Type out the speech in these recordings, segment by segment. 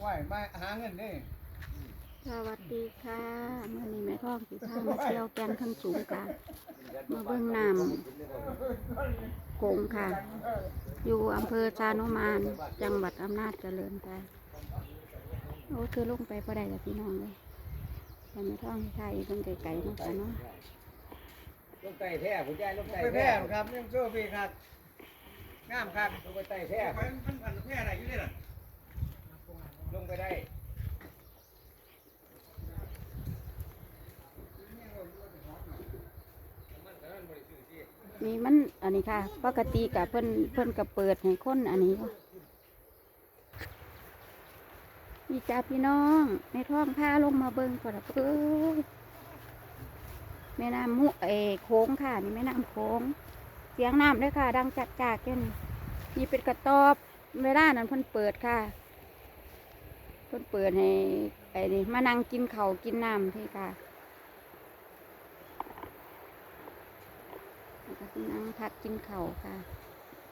ไหวมาหาเงินนี่สวัสดีค่ะเมื่อนี้แม่ท้องสีผ้ามาเที่ยวแกนข้างสูงค่ะ มาเบิ่งน้ำโขงค่ะ อยู่อำเภอชานุมาน จังหวัดอำนาจเจริญค่ะโอ้คือลงไปพอได้กับพี่น้องเลยแต่แม่ท้องที่ไทยเพิ่งไกลๆมาค่ะเนาะลูกไก่แท้คุณยายลูกไก่ไปแพร่ครับยังโชว์พี่ครับงามครับลูกไก่แท้มันมันพันแพร่อะไรอยู่นี่ล่ะ ลงไปได้นี่มันอันนี้ค่ะ ปกติกับเพิ่นเพิ่นกับเปิดให้คนอันนี้ค่ะมีจ้าพี่น้องแม่ท้องพาลงมาเบิ่งก่อนละเอ้ยแม่น้ำมุเออโค้งค่ะ นี่แม่น้ำโค้ง เสียงน้ำด้วยค่ะ ดังจัดจากแค่นี้นี่เป็นกระตอบเวลานั้นเพิ่นเปิดค่ะ เพิ่นเปิดให้ไอ้นี่มานั่งกินเขากินน้ำที่ค่ะนั่งพักกินเขาค่ะ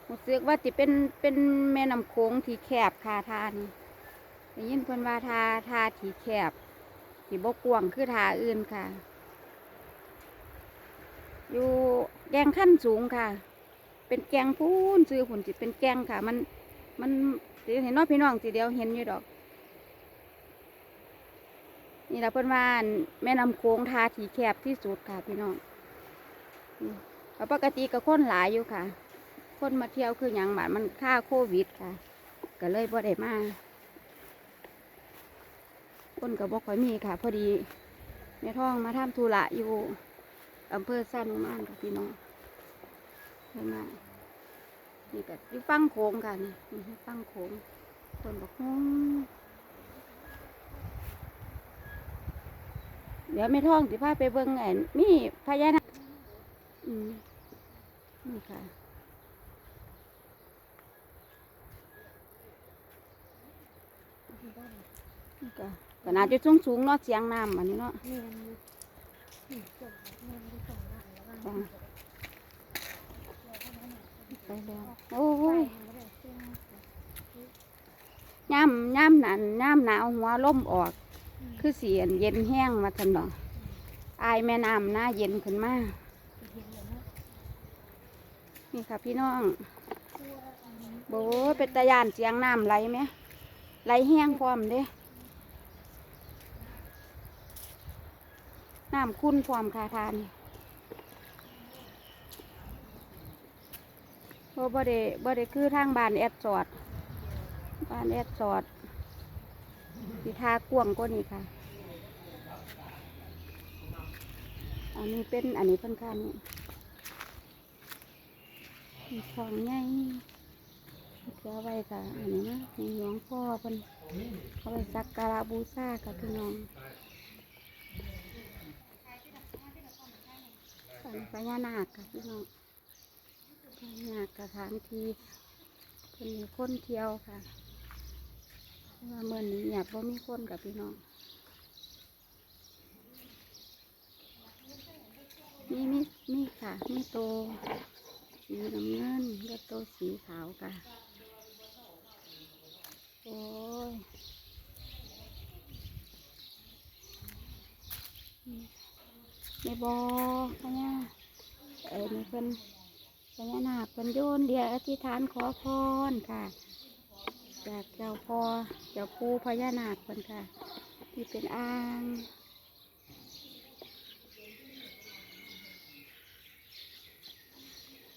รู้สึกว่าจะเป็นเป็นแม่น้ำโค้งที่แคบค่ะทานได้ยินเพิ่นว่าทาทาที่แคบที่บกกวางคือทาอื่นค่ะ อยู่แกงขั้นสูงค่ะ เป็นแกงพูนซื้อผุนจิตเป็นแกงค่ะ มันมันเดี๋ยวเห็นน้องพี่น้องสิเดียวเห็นอยู่ดอก นี่ละเพิ่นว่านแม่น้ำโค้งทาที่แคบที่สุดค่ะพี่น้องก็ปกติก็คนหลายอยู่ค่ะ คนมาเที่ยวคืออย่างบาดมันค่าโควิดค่ะ ก็เลยบ่ได้มาคนก็บ่ค่อยมีค่ะ พอดีแม่ท้องมาทำธุระอยู่อำเภอสันนุมานค่ะพี่น้องเห็นไหมนี่ก็อยู่ฟังโขงกันนี่ฟังโขงคนบอกฮู้ ดี๋ยวแม่ท้องสิพาไปเบิ่งไอ้มีพญานาคอืมนี่ค่ะ นี่ก็น่าจะสูงสูงๆเนาะเสียงน้ำอันนี้เนาะจ้ะไปแล้วโอ้ยย่ำย่ำหนานย่ำหนาวหัวล่มออก คือเสียนเย็นแห้งมาทันเนาะอายแม่น้ำหน้าเย็นขึ้นมากนี่ค่ะพี่น้องโบเป็นตะยานเสียงน้ำไหลไหมไหลแห้งพร้อมเด้น้ำคุ้นพร้อมคาทานโบบ่ได้บ่ได้คือทางบ้านแอดจอดบ้านแอดจอด สีทากวงก็นี่ค่ะ อันนี้เป็นอันนี้เพิ่นค่านี่มีของใหญ่เก็ไว้ค่ะ อันนี้นะมีหลวงพ่อเพิ่นเอาไปสักการะบูชากับพี่น้องอันนี้พญานาคค่ะพี่น้องพญานาคสถานที่เป็นคนเที่ยวค่ะ ว่าเมื่อนี้เนี่ยบ่มีคนกับพี่น้องมีมีมีค่ะมีโต สีน้ำเงินและตัวสีขาวค่ะ โอ้ยในบอพญาเอ้ยนี่เพิ่นพญานาคเพิ่นโยนเดียอธิษฐานขอพรค่ะ จากเจ้าพ่อเจ้าปู่พญานาคเพิ่นค่ะ ที่เป็นอ่าง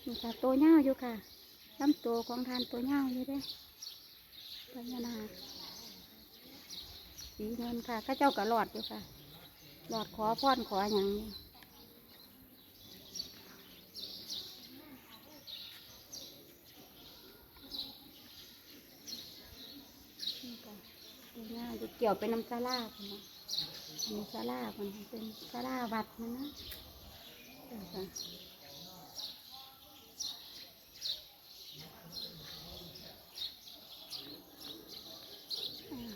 นี่ค่ะตัวเงาอยู่ค่ะลำตัวของทานตัวเงาอยู่ด้วยพญานาคสีเงินค่ะข้าเจ้าก็หลอดอยู่ค่ะ หลอดขอพรขออย่างนี้ค่ะ เกี่ยวเป็นน้ำซาลาคนนะอันนี้ซาลาคนเป็นซาลาวัดนะนะ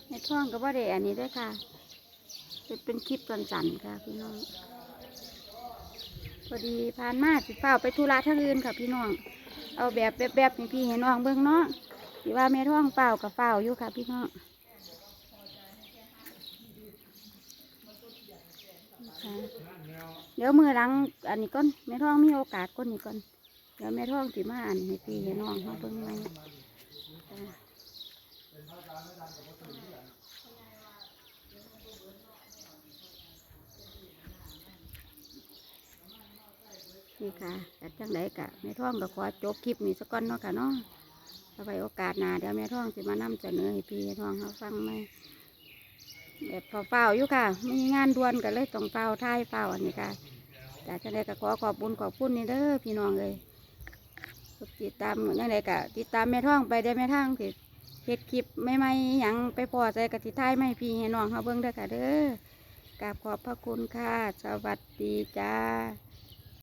ในท้องก็บ่ได้อันนี้ด้วยค่ะ เป็นเป็นคลิปตอนสั้นๆค่ะพี่น้อง พอดีผ่านมาสิเฝ้าไปธุระทางอื่นค่ะพี่น้อง เอาแบบแบบแบบนี่พี่ให้น้องเบิ่งเนาะที่ว่าแม่ท้องเฝ้ากับเฝ้าอยู่ค่ะพี่น้อง ค่ะ เดี๋ยวมือหลังอันนี้ก่อนแม่ท้องมีโอกาสก่อนนี้ก่อนเดี๋ยวแม่ท้องสิมาอันให้พี่ให้น้องเขาเบิ่งไหมจ้ะนี่ค่ะแต่จังไดกะแม่ท้องก็ขอจบคลิปนี้สักก่อนเนาะค่ะเนาะเอาไว้โอกาสหน้าเดี๋ยวแม่ท้องสิมานำเสนอให้พี่ให้ท้องเขาฟังไหม แบบเฝ้าๆอยู่ค่ะมีงานด่วนกันเลยต้องเฝ้าท้ายเฝ้าอันนี้ค่ะแต่จะได้ก็ขอขอบบุญขอบคุณนี่เด้อพี่น้องเลยติดตามยังไงก็ติดตามแม่ท่องไปได้แม่ท่องติเฮ็ดคลิปไม่ไม่ๆยังไปพอใจกับติท้ายไม่พี่ให้น้องเขาเบิ้งเด้อค่ะเด้อกราบขอบพระคุณค่ะ สวัสดีจ้า